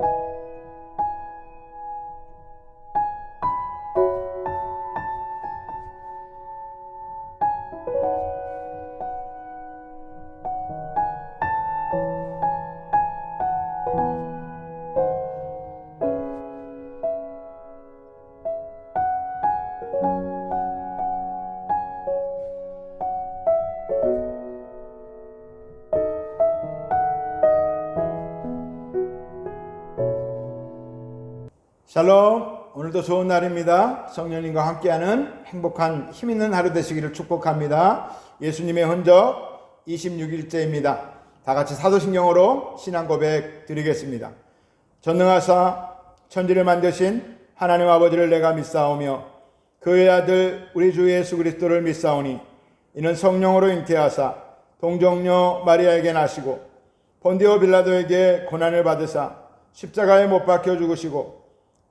you 샬롬. 오늘도 좋은 날입니다. 성령님과 함께하는 행복한 힘 있는 하루 되시기를 축복합니다. 예수님의 흔적 26일째입니다. 다 같이 사도신경으로 신앙 고백 드리겠습니다. 전능하사 천지를 만드신 하나님 아버지를 내가 믿사오며 그의 아들 우리 주 예수 그리스도를 믿사오니 이는 성령으로 잉태하사 동정녀 마리아에게 나시고 본디오 빌라도에게 고난을 받으사 십자가에 못 박혀 죽으시고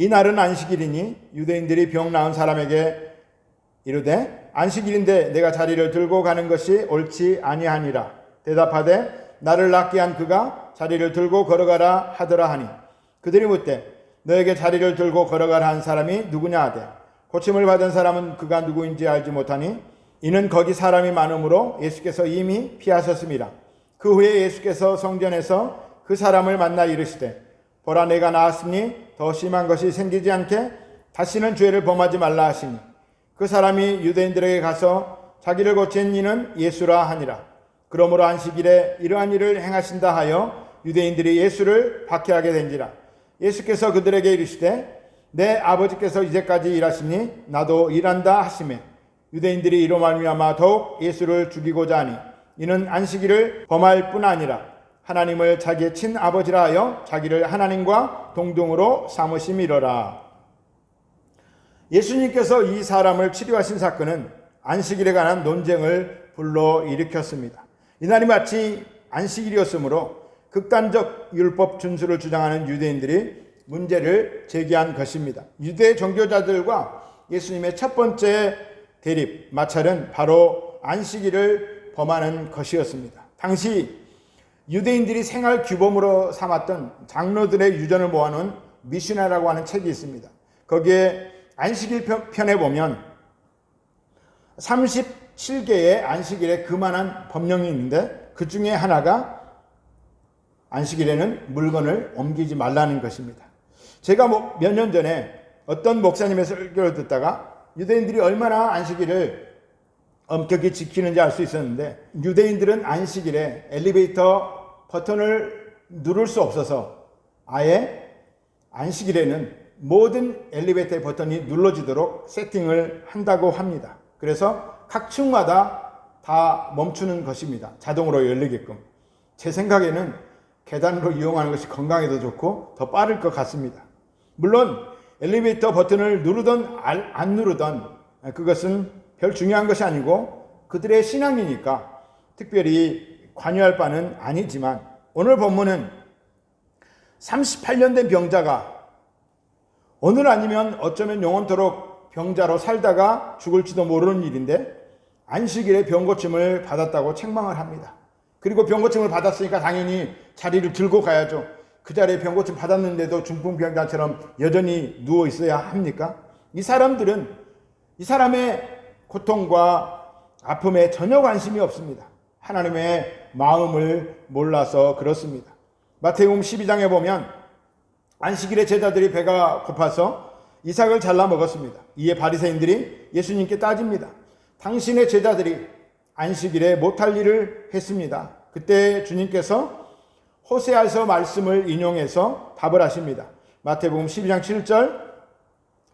이 날은 안식일이니 유대인들이 병 나은 사람에게 이르되 안식일인데 내가 자리를 들고 가는 것이 옳지 아니하니라 대답하되 나를 낫게 한 그가 자리를 들고 걸어가라 하더라 하니 그들이 묻되 너에게 자리를 들고 걸어가라 한 사람이 누구냐 하되 고침을 받은 사람은 그가 누구인지 알지 못하니 이는 거기 사람이 많으므로 예수께서 이미 피하셨습니다. 그 후에 예수께서 성전에서 그 사람을 만나 이르시되 보라 내가 나았으니 더 심한 것이 생기지 않게 다시는 죄를 범하지 말라 하시니 그 사람이 유대인들에게 가서 자기를 고친 이는 예수라 하니라. 그러므로 안식일에 이러한 일을 행하신다 하여 유대인들이 예수를 박해하게 된지라. 예수께서 그들에게 이르시되 내 아버지께서 이제까지 일하시니 나도 일한다 하시매 유대인들이 이로 말미암아 더욱 예수를 죽이고자 하니 이는 안식일을 범할 뿐 아니라 하나님을 자기의 친아버지라 하여 자기를 하나님과 동등으로 삼으심이로라. 예수님께서 이 사람을 치료하신 사건은 안식일에 관한 논쟁을 불러 일으켰습니다. 이날이 마치 안식일이었으므로 극단적 율법 준수를 주장하는 유대인들이 문제를 제기한 것입니다. 유대 종교자들과 예수님의 첫 번째 대립, 마찰은 바로 안식일을 범하는 것이었습니다. 당시 유대인들이 생활 규범으로 삼았던 장로들의 유전을 모아놓은 미시나라고 하는 책이 있습니다. 거기에 안식일 편에 보면 37개의 안식일에 그만한 법령이 있는데 그 중에 하나가 안식일에는 물건을 옮기지 말라는 것입니다. 제가 뭐 몇 년 전에 어떤 목사님의 설교를 듣다가 유대인들이 얼마나 안식일을 엄격히 지키는지 알 수 있었는데 유대인들은 안식일에 엘리베이터 버튼을 누를 수 없어서 아예 안식일에는 모든 엘리베이터 버튼이 눌러지도록 세팅을 한다고 합니다. 그래서 각 층마다 다 멈추는 것입니다. 자동으로 열리게끔. 제 생각에는 계단으로 이용하는 것이 건강에도 좋고 더 빠를 것 같습니다. 물론 엘리베이터 버튼을 누르던 안 누르던 그것은 별 중요한 것이 아니고 그들의 신앙이니까 특별히 관여할 바는 아니지만 오늘 본문은 38년 된 병자가 오늘 아니면 어쩌면 영원토록 병자로 살다가 죽을지도 모르는 일인데 안식일에 병고침을 받았다고 책망을 합니다. 그리고 병고침을 받았으니까 당연히 자리를 들고 가야죠. 그 자리에 병고침 받았는데도 중풍병자처럼 여전히 누워 있어야 합니까? 이 사람들은 이 사람의 고통과 아픔에 전혀 관심이 없습니다. 하나님의 마음을 몰라서 그렇습니다. 마태복음 12장에 보면 안식일에 제자들이 배가 고파서 이삭을 잘라 먹었습니다. 이에 바리새인들이 예수님께 따집니다. 당신의 제자들이 안식일에 못할 일을 했습니다. 그때 주님께서 호세아서 말씀을 인용해서 답을 하십니다. 마태복음 12장 7절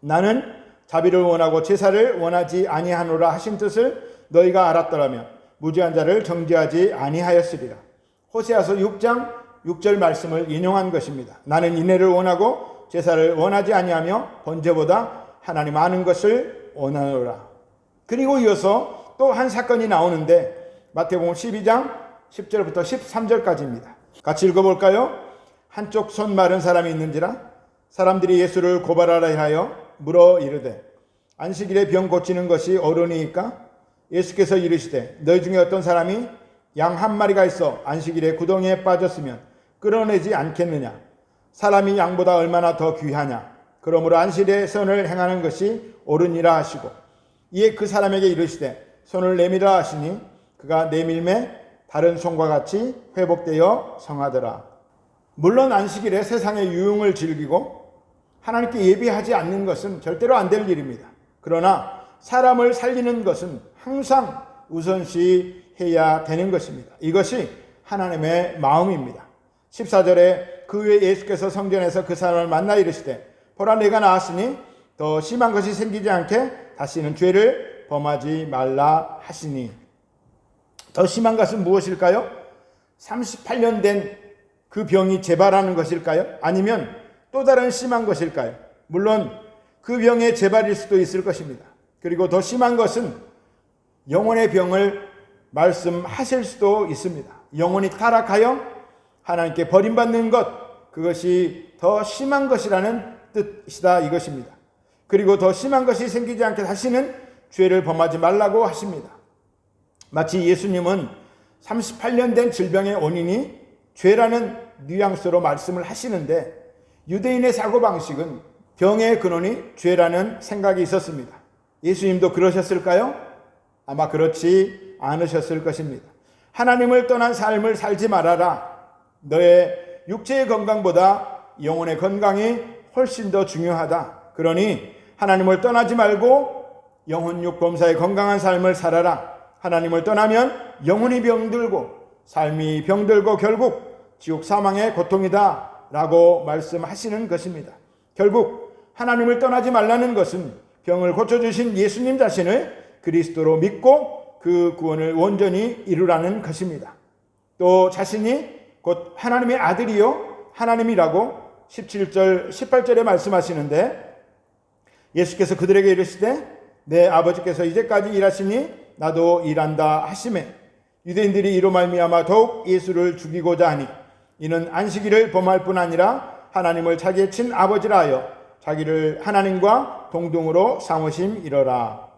나는 자비를 원하고 제사를 원하지 아니하노라 하신 뜻을 너희가 알았더라면 무죄한 자를 정죄하지 아니하였으리라. 호세아서 6장 6절 말씀을 인용한 것입니다. 나는 인내를 원하고 제사를 원하지 아니하며 번제보다 하나님 아는 것을 원하노라. 그리고 이어서 또 한 사건이 나오는데 마태복음 12장 10절부터 13절까지입니다. 같이 읽어볼까요? 한쪽 손 마른 사람이 있는지라 사람들이 예수를 고발하라 하여 물어 이르되 안식일에 병 고치는 것이 어른이니까 예수께서 이르시되 너희 중에 어떤 사람이 양 한 마리가 있어 안식일에 구덩이에 빠졌으면 끌어내지 않겠느냐? 사람이 양보다 얼마나 더 귀하냐? 그러므로 안식일에 선을 행하는 것이 옳으니라 하시고 이에 그 사람에게 이르시되 손을 내밀라 하시니 그가 내밀매 다른 손과 같이 회복되어 성하더라. 물론 안식일에 세상의 유흥을 즐기고 하나님께 예비하지 않는 것은 절대로 안 될 일입니다. 그러나 사람을 살리는 것은 항상 우선시 해야 되는 것입니다. 이것이 하나님의 마음입니다. 14절에 그 후에 예수께서 성전에서 그 사람을 만나 이르시되 보라 내가 나왔으니 더 심한 것이 생기지 않게 다시는 죄를 범하지 말라 하시니 더 심한 것은 무엇일까요? 38년 된 그 병이 재발하는 것일까요? 아니면 또 다른 심한 것일까요? 물론 그 병의 재발일 수도 있을 것입니다. 그리고 더 심한 것은 영혼의 병을 말씀하실 수도 있습니다. 영혼이 타락하여 하나님께 버림받는 것, 그것이 더 심한 것이라는 뜻이다 이것입니다. 그리고 더 심한 것이 생기지 않게 다시는 죄를 범하지 말라고 하십니다. 마치 예수님은 38년 된 질병의 원인이 죄라는 뉘앙스로 말씀을 하시는데 유대인의 사고방식은 병의 근원이 죄라는 생각이 있었습니다. 예수님도 그러셨을까요? 아마 그렇지 않으셨을 것입니다. 하나님을 떠난 삶을 살지 말아라. 너의 육체의 건강보다 영혼의 건강이 훨씬 더 중요하다. 그러니 하나님을 떠나지 말고 영혼 육 범사의 건강한 삶을 살아라. 하나님을 떠나면 영혼이 병들고 삶이 병들고 결국 지옥 사망의 고통이다. 라고 말씀하시는 것입니다. 결국 하나님을 떠나지 말라는 것은 병을 고쳐주신 예수님 자신을 그리스도로 믿고 그 구원을 온전히 이루라는 것입니다. 또 자신이 곧 하나님의 아들이요 하나님이라고 17절 18절에 말씀하시는데 예수께서 그들에게 이르시되 내 아버지께서 이제까지 일하시니 나도 일한다 하심에 유대인들이 이로 말미암아 더욱 예수를 죽이고자 하니 이는 안식일을 범할 뿐 아니라 하나님을 자기의 친 아버지라 하여 자기를 하나님과 동등으로 삼으심 이러라.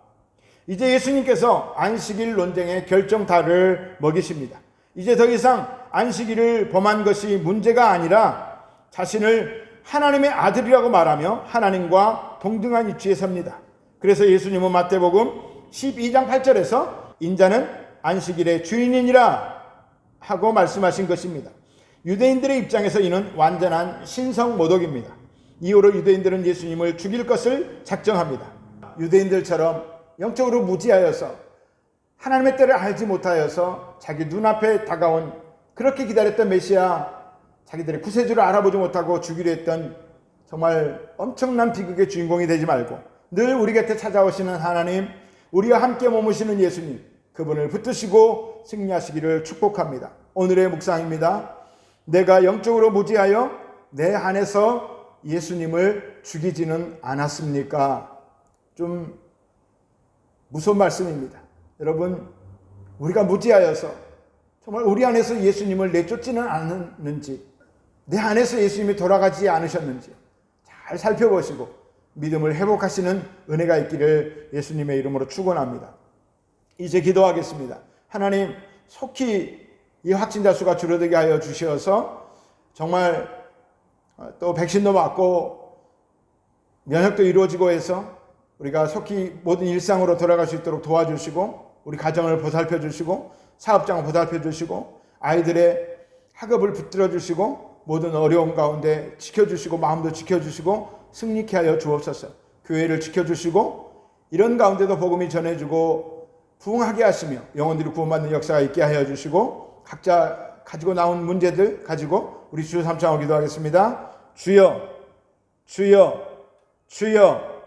이제 예수님께서 안식일 논쟁의 결정타를 먹이십니다. 이제 더 이상 안식일을 범한 것이 문제가 아니라 자신을 하나님의 아들이라고 말하며 하나님과 동등한 위치에 섭니다. 그래서 예수님은 마태복음 12장 8절에서 인자는 안식일의 주인이니라 하고 말씀하신 것입니다. 유대인들의 입장에서 이는 완전한 신성 모독입니다. 이후로 유대인들은 예수님을 죽일 것을 작정합니다. 유대인들처럼 영적으로 무지하여서 하나님의 때를 알지 못하여서 자기 눈앞에 다가온 그렇게 기다렸던 메시아 자기들의 구세주를 알아보지 못하고 죽이려 했던 정말 엄청난 비극의 주인공이 되지 말고 늘 우리 곁에 찾아오시는 하나님 우리와 함께 머무시는 예수님 그분을 붙드시고 승리하시기를 축복합니다. 오늘의 묵상입니다. 내가 영적으로 무지하여 내 안에서 예수님을 죽이지는 않았습니까? 좀 무서운 말씀입니다. 여러분, 우리가 무지하여서 정말 우리 안에서 예수님을 내쫓지는 않았는지, 내 안에서 예수님이 돌아가지 않으셨는지 잘 살펴보시고 믿음을 회복하시는 은혜가 있기를 예수님의 이름으로 축원합니다. 이제 기도하겠습니다. 하나님 속히 이 확진자 수가 줄어들게 하여 주셔서 정말 어, 또 백신도 맞고 면역도 이루어지고 해서 우리가 속히 모든 일상으로 돌아갈 수 있도록 도와주시고 우리 가정을 보살펴 주시고 사업장을 보살펴 주시고 아이들의 학업을 붙들어 주시고 모든 어려움 가운데 지켜 주시고 마음도 지켜 주시고 승리케 하여 주옵소서. 교회를 지켜 주시고 이런 가운데도 복음이 전해주고 부흥하게 하시며 영혼들이 구원받는 역사가 있게 하여 주시고 각자 가지고 나온 문제들 가지고 우리 주 삼창을 기도 하겠습니다. 주여, 주여, 주여.